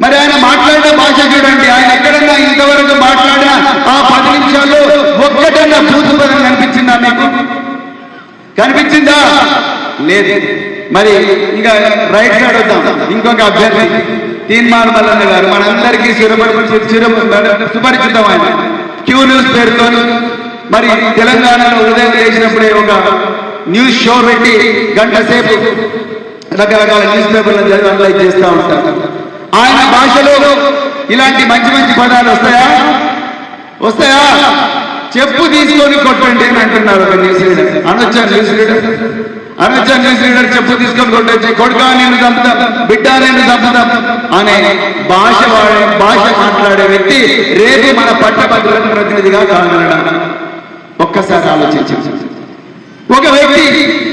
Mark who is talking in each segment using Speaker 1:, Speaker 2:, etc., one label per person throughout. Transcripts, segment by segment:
Speaker 1: మరి ఆయన మాట్లాడిన భాష చూడండి. ఆయన ఎక్కడన్నా ఇంతవరకు మాట్లాడిన ఆ పది నిమిషాల్లో ఒక్కటన్నా భూత పదం కనిపించిందా మీకు? కనిపించిందా? లేదు. మరి ఇంకా రైట్ సైడ్ వద్దాం. ఇంకొక అభ్యర్థి తీన్మార్ మల్లన్న గారు. మనందరికీ సురపరి సుపరిచితం ఆయన. క్యూ న్యూస్ పేరుతో. మరి తెలంగాణలో ఉదయం చేసినప్పుడే ఒక న్యూస్ షో పెట్టి గంట సేపు రకరకాల న్యూస్ పేపర్లను చదివి చేస్తూ ఉంటారు. ఆయన భాషలో ఇలాంటి మంచి మంచి పదాలు వస్తాయా? వస్తాయా? చెప్పు తీసుకొని కొట్టండి అని అంటున్నారు ఒక న్యూస్ రీడర్. అనొచ్చా న్యూస్ రీడర్? అనొచ్చా న్యూస్ రీడర్? చెప్పు తీసుకొని కొట్టచ్చు కొడుక నేను చంపుతాం. బిడ్డ నేను చంపుతాం. అనే భాష వాడే భాష మాట్లాడే వ్యక్తి రేపు మన పట్టభద్రులకు ప్రతినిధిగా కాగలడా ఒక్కసారి ఆలోచించండి. ఒక వ్యక్తి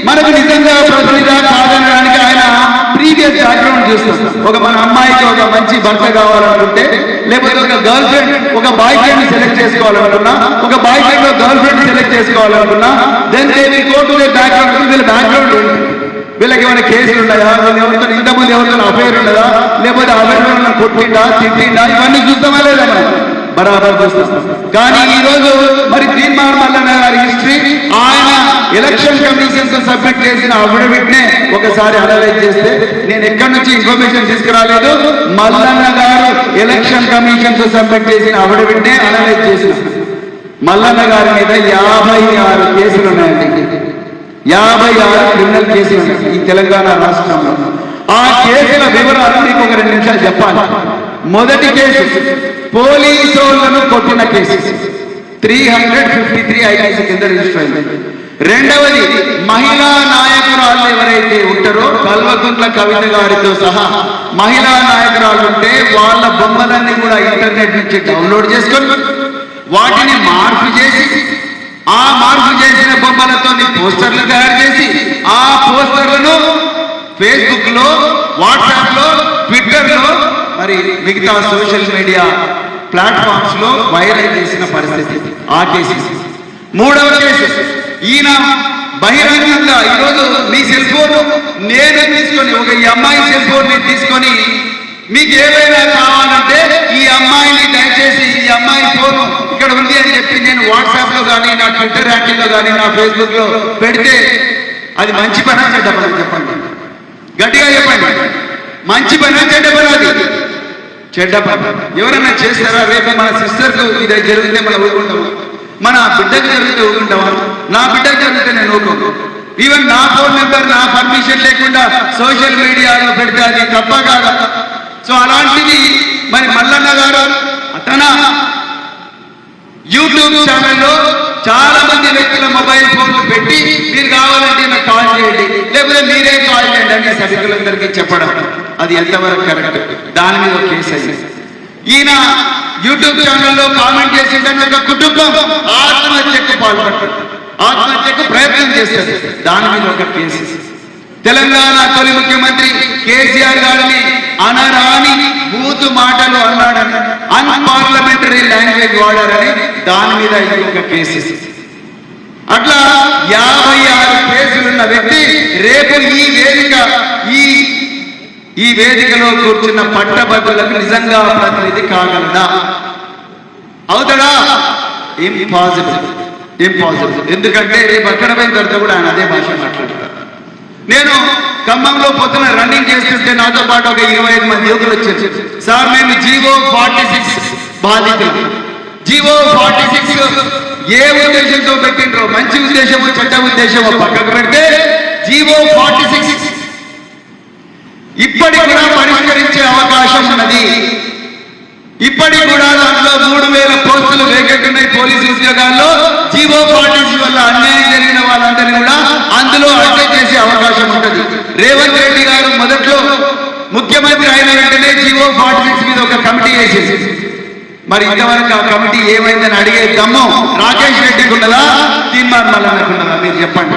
Speaker 1: మనకు నిజంగా ప్రతినిధిగా కాదనడానికి ప్రీవియస్ బ్యాక్గ్రౌండ్ చూస్తాం. ఒక మన అమ్మాయికి ఒక మంచి భర్త కావాలనుకుంటే లేకపోతే ఒక గర్ల్ ఫ్రెండ్ ఒక బాయ్ ఫ్రెండ్ సెలెక్ట్ చేసుకోవాలనుకున్నా ఒక boy friend girl friend select చేసుకోవాలనుకున్నా then they will go to the background వీళ్ళ బ్యాక్గ్రౌండ్ వీళ్ళకి ఏమైనా కేసులు ఉన్నాయా? వీళ్ళు ఎవరితో ఇంతకుముందు ఎవరితో అఫైర్ ఉండదా లేకపోతే అఫైర్ కొట్టిండా తిట్టిండా ఇవన్నీ చూస్తామా లేదా బరాబర్ చూస్తాం. కానీ ఈ రోజు మరి తీర్మానం మల్లన్న గారి హిస్టరీ ఎలక్షన్ కమిషన్కు సబ్మిట్ చేసిన అఫిడవిట్ నే ఒకసారి అనలైజ్ చేస్తే నేను ఎక్కడి నుంచి ఇన్ఫర్మేషన్ తీసుకురాలేదు. మల్లన్న గారు ఎలక్షన్ కమిషన్కు సబ్మిట్ చేసిన అఫిడవిట్ నే అనలైజ్ చేసిన. మల్లన్న గారి మీద యాభై ఆరు కేసులు ఉన్నాయండి. యాభై ఆరు క్రిమినల్ కేసులు ఉన్నాయి ఈ తెలంగాణ రాష్ట్రంలో. ఆ కేసుల వివరాలు మీకు ఒక రెండు నిమిషాలు చెప్పాలి. మొదటి కేసు పోలీసు కొట్టిన case. Three hundred fifty three IPC కింద రిజిస్టర్ అయింది. రెండవది మహిళా నాయకురాలు ఎవరైతే ఉంటారో కల్వకుంట్ల కవిత గారితో సహా మహిళా నాయకురాలు ఉంటే వాళ్ళ బొమ్మలన్నీ కూడా ఇంటర్నెట్ నుంచి డౌన్లోడ్ చేసుకొని వాటిని మార్పు చేసి ఆ మార్పు చేసిన బొమ్మలతో పోస్టర్లు తయారు చేసి ఆ పోస్టర్లను ఫేస్బుక్లో వాట్సాప్లో ట్విట్టర్లో మరి మిగతా సోషల్ మీడియా ప్లాట్ఫామ్స్లో వైరల్ చేసిన పరిస్థితి ఆ కేసు మూడవ కేసు. ఈయన బహిరంగంగా ఈరోజు మీ సెల్ ఫోన్ నేనే తీసుకొని ఒక ఈ అమ్మాయి సెల్ ఫోన్ని తీసుకొని మీకు ఏమైనా కావాలంటే ఈ అమ్మాయిని దయచేసి ఈ అమ్మాయి ఫోన్ ఇక్కడ ఉంది అని చెప్పి నేను వాట్సాప్లో కానీ నా ట్విట్టర్ హ్యాండిల్లో కానీ నా ఫేస్బుక్లో పెడితే అది మంచి పని చెడ్డ పని చెప్పండి. గట్టిగా చెప్పండి. మంచి పని చెడ్డ పని అది. చెడ్డ పని. ఎవరైనా చేస్తారా? రేపు మన సిస్టర్ ఇది జరిగితే మనం ఊరుకుంటామా మన బిడ్డకు జరిగితే ఊరుకుంటామా నా బిడ్డకి జరిగితే నేను ఊరుకోను ఈవెన్ నా ఫోన్ నెంబర్ నా పర్మిషన్ లేకుండా సోషల్ మీడియాలో పెడితే అది తప్ప కాదా. సో అలాంటిది మరి మల్లన్న గారు తన యూట్యూబ్ ఛానల్లో చాలా మంది వ్యక్తుల మొబైల్ ఫోన్లు పెట్టి మీరు కావాలంటే నాకు కాల్ చేయండి. లేకపోతే మీరే కాల్ చేయండి అని సభికులందరికీ చెప్పడం. అది ఎంతవరకు కరెక్ట్? దాని మీద కేసు అయింది. ఈయన యూట్యూబ్ ఛానల్లో కామెంట్ చేసిందని ఒక కుటుంబం ఆత్మహత్యకు పాల్పడుతుంది ఆత్మహత్యకు ప్రయత్నం చేశారు దాని మీద ఒక కేసు. తెలంగాణ తొలి ముఖ్యమంత్రి కేసీఆర్ గారిని అనరాని బూతు మాటలు అన్నాడని అన్పార్లమెంటరీ లాంగ్వేజ్ వాడారని దాని మీద ఇంకొక కేసు. అట్లా యాభై ఆరు కేసులున్న వ్యక్తి రేపు ఈ వేదిక ఈ ఈ వేదికలో కూర్చున్న పట్టభద్రులకు నిజంగా ప్రతినిధి కాగలదా అవుతాడా? ఇంపాసిబుల్ ఇంపాసిబుల్ ఎందుకంటే రేపు అక్కడ పోయిన తర్వాత కూడా ఆయన అదే భాష మాట్లాడతారు. నేను ఖమ్మంలో పొద్దున రన్నింగ్ చేస్తుంటే నాతో పాటు ఒక ఇరవై ఐదు మంది యువకులు వచ్చారు. సార్ మేము జీవో ఫార్టీ సిక్స్ బాధితులు. జీవో ఫార్టీ సిక్స్ ఏ ఉద్దేశంతో పెట్టిండ్రో? మంచి ఉద్దేశమో చెడ్డ ఉద్దేశమో పక్కకు పెడితే జీవో ఫార్టీ సిక్స్ ఇప్పటికి కూడా పరిష్కరించే అవకాశం ఉన్నది. ఇప్పటికి కూడా దాంట్లో మూడు వేల పోస్టులు వేకెంట్ ఉన్నాయి పోలీసు ఉద్యోగాల్లో జీవో పార్టీస్ వల్ల అన్యాయం జరిగిన వాళ్ళందరినీ కూడా అందులో అటెండ్ చేసే అవకాశం ఉంటుంది రేవంత్ రెడ్డి గారు మొదట్లో ముఖ్యమంత్రి అయిన వెంటనే జీవో ఫార్టీ మీద ఒక కమిటీ వేసేసి మరి ఇంతవరకు ఆ కమిటీ ఏమైందని అడిగే దమ్ము రాకేష్ రెడ్డికి ఉన్నదా? తీర్మాన్ మల్లన్నకు ఉన్నదా? మీరు చెప్పండి.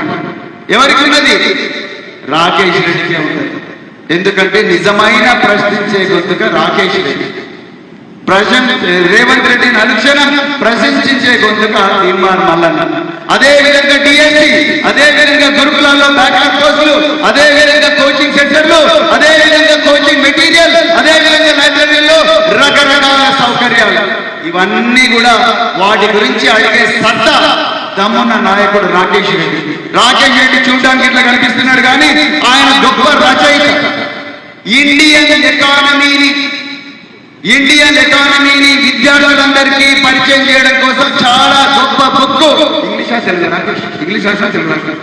Speaker 1: ఎవరికి ఉన్నది? రాకేష్ రెడ్డికే ఉన్నది. ఎందుకంటే నిజమైన ప్రశ్నించే గొంతుగా రాకేష్ రెడ్డి. ప్రజెంట్ రేవంత్ రెడ్డిని అనుక్షణం ప్రశంసించే గొంతుక తీర్మాన్ మల్లన్న. అదే విధంగా డిఎస్సి అదే విధంగా గురుకులాల్లో బ్యాక్అప్ కోర్సులు అదే విధంగా కోచింగ్ సెంటర్లు అదే విధంగా కోచింగ్ మెటీరియల్ అదే విధంగా లైబ్రరీలో రకరకాల సౌకర్యాలు. ఇవన్నీ కూడా వాటి గురించి అడిగే సత్తా దమ్మున్న నాయకుడు రాకేష్ రెడ్డి. రాకేష్ రెడ్డి చూడడానికి ఇట్లా కనిపిస్తున్నాడు కానీ ఆయన గొప్ప రచయిత. ఇండియన్ ఎకానమీని ఇండియన్ ఎకానమీని విద్యార్థులందరికీ పరిచయం చేయడం కోసం చాలా గొప్ప బుక్ ఇంగ్లీషా తెలుగు రాకేష్ ఇంగ్లీష్ తెలుగు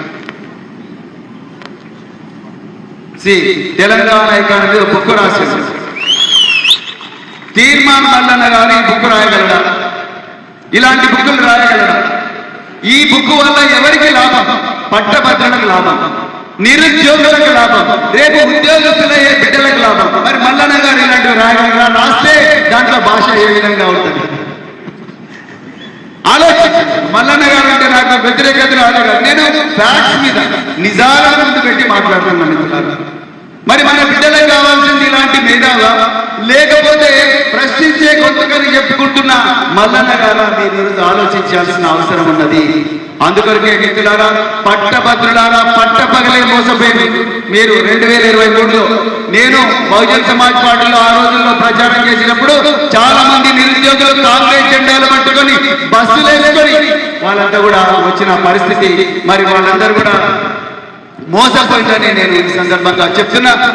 Speaker 1: సి తెలంగాణ ఎకానమీ ఒక బుక్ రాసింది తీర్మాన్ మల్లన్న గారు ఈ బుక్ రాయగలడా? ఇలాంటి బుక్కులు రాయగలడా? ఈ బుక్ వల్ల ఎవరికి లాభం? పట్టభద్రులకు లాభం. నిరుద్యోగులకు లాభం. రేపు ఉద్యోగస్తులయ్యే బిడ్డలకు లాభం. మరి మల్లన్న గారు ఇలాంటివి రాయగలరా? రాస్తే దాంట్లో భాష ఏ విధంగా ఉంటుంది? ఆలోచించండి. మల్లన్న గారు అంటే నాకు వ్యతిరేకత ఆలోచన నేను ఫ్యాక్ట్స్ మీద నిజాల ముందు పెట్టి మాట్లాడుతున్నాను మిత్రులారా. మరి మన బిడ్డలకు కావాల్సింది ఇలాంటి మేధావ లేకపోతే ప్రశ్నించే కొంతకని చెప్పుకుంటున్న మల్లన్న గారు మీరు ఈరోజు ఆలోచించాల్సిన అవసరం ఉన్నది. అందుకొరకే మిత్రులారా పట్టభద్రులారా పట్ట పగలే మోసపోయింది. మీరు రెండు వేల ఇరవై మూడులో నేను బహుజన్ సమాజ్ పార్టీలో ఆ రోజుల్లో ప్రచారం చేసినప్పుడు చాలా మంది నిరుద్యోగులు కాంగ్రెస్ జెండాలు పట్టుకొని బస్సులు వేసుకొని వాళ్ళంతా కూడా వచ్చిన పరిస్థితి. మరి వాళ్ళందరూ కూడా మోసపోయిందని నేను ఈ సందర్భంగా చెప్తున్నా.